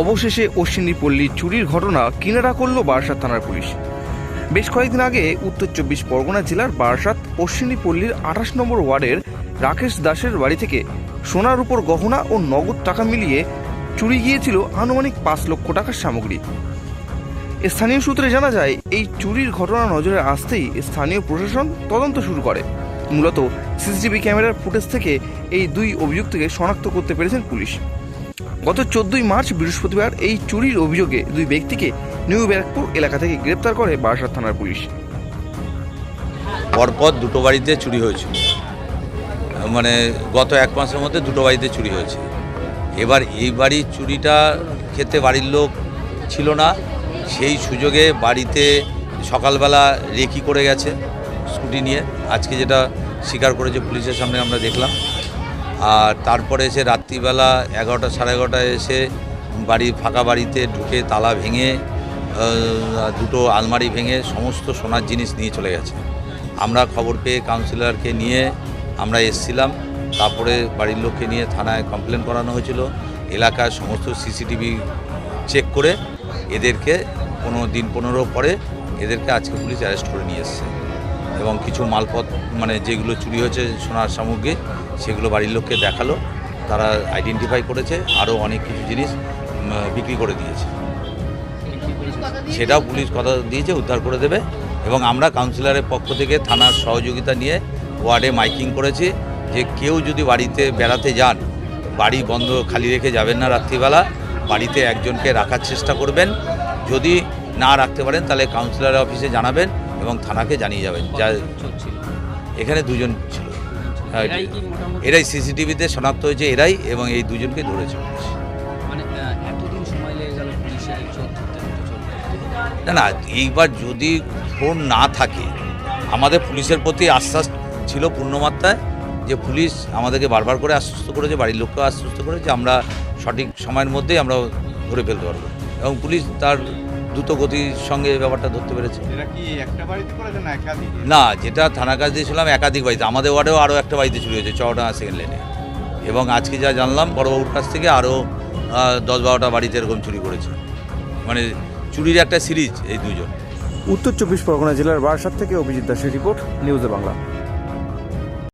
অবশেষে অশ্বিনী পল্লী চুরির ঘটনা কিনারা করল বারাসাত থানার পুলিশ। বেশ কয়েকদিন আগে উত্তর চব্বিশ পরগনা জেলার বারাসাত অশ্বিনী পল্লীর আঠাশ নম্বর ওয়ার্ডের রাকেশ দাসের বাড়ি থেকে সোনার উপর গহনা ও নগদ টাকা মিলিয়ে চুরি গিয়েছিল আনুমানিক পাঁচ লক্ষ টাকার সামগ্রী। স্থানীয় সূত্রে জানা যায়, এই চুরির ঘটনা নজরে আসতেই স্থানীয় প্রশাসন তদন্ত শুরু করে। মূলত সিসিটিভি ক্যামেরার ফুটেজ থেকে এই দুই অভিযুক্তকে শনাক্ত করতে পেরেছেন পুলিশ। গত চোদ্দই মার্চ বৃহস্পতিবার এই চুরির অভিযোগে দুই ব্যক্তিকে নিউ ব্যারাকপুর এলাকা থেকে গ্রেপ্তার করে বারাসাত থানার পুলিশ। পরপর দুটো বাড়িতে চুরি হয়েছিল মানে গত এক মাসের মধ্যে দুটো বাড়িতে চুরি হয়েছে। এবার এই বাড়ির চুরিটা খেতে বাড়ির লোক ছিল না। সেই সুযোগে বাড়িতে সকালবেলা রেকি করে গেছে স্কুটি নিয়ে। আজকে যেটা স্বীকার করেছে পুলিশের সামনে আমরা দেখলাম। আর তারপরে এসে রাত্রিবেলা এগারোটা সাড়ে এগারোটায় এসে বাড়ি ফাঁকা বাড়িতে ঢুকে তালা ভেঙে দুটো আলমারি ভেঙে সমস্ত সোনার জিনিস নিয়ে চলে গেছে। আমরা খবর পেয়ে কাউন্সিলরকে নিয়ে আমরা এসছিলাম। তারপরে বাড়ির লোককে নিয়ে থানায় কমপ্লেন করানো হয়েছিল। এলাকার সমস্ত সিসিটিভি চেক করে এদেরকে কোনো দিন পনেরো পরে এদেরকে আজকে পুলিশ অ্যারেস্ট করে নিয়ে এসছে। এবং কিছু মালপত মানে যেগুলো চুরি হয়েছে সোনার সামগ্রী, সেগুলো বাড়ির লোককে দেখাল। তারা আইডেন্টিফাই করেছে আরও অনেক কিছু জিনিস বিক্রি করে দিয়েছে। সেটাও পুলিশ কথা দিয়েছে, উদ্ধার করে দেবে। এবং আমরা কাউন্সিলরের পক্ষ থেকে থানার সহযোগিতা নিয়ে ওয়ার্ডে মাইকিং করেছি যে কেউ যদি বাড়িতে বেড়াতে যান, বাড়ি বন্ধ খালি রেখে যাবেন না রাত্রিবেলা, বাড়িতে একজনকে রাখার চেষ্টা করবেন। যদি না রাখতে পারেন, তাহলে কাউন্সিলরের অফিসে জানাবেন। এবং থানাকে জানিয়ে যাবেন যা এখানে দুজন ছিল। হ্যাঁ, এরাই সিসিটিভিতে শনাক্ত হয়েছে এরাই এবং এই দুজনকে ধরেছে। মানে না না এইবার যদি ফোন না থাকে আমাদের পুলিশের প্রতি আশ্বাস ছিল পূর্ণমাত্রায় যে পুলিশ আমাদেরকে বারবার করে আশ্বস্ত করেছে বাড়ির লোককে আশ্বস্ত করেছে আমরা সঠিক সময়ের মধ্যেই আমরা ধরে ফেলতে পারব। এবং পুলিশ তার দ্রুত গতির সঙ্গে এই ব্যাপারটা ধরতে পেরেছে। একটা না যেটা থানা কাজ দিয়েছিলাম একাধিক বাড়িতে। আমাদের ওয়ার্ডেও আরও একটা বাড়িতে চুরি হয়েছে চওড়া সেকেন্ড লেনে এবং আজকে যা জানলাম বড়বাবুর কাছ থেকে আরও দশ বারোটা বাড়িতে এরকম চুরি করেছে। মানে চুরির একটা সিরিজ এই দুজন। উত্তর চব্বিশ পরগনা জেলার বারাসাত থেকে অভিজিৎ দাসের রিপোর্ট নিউজে বাংলা।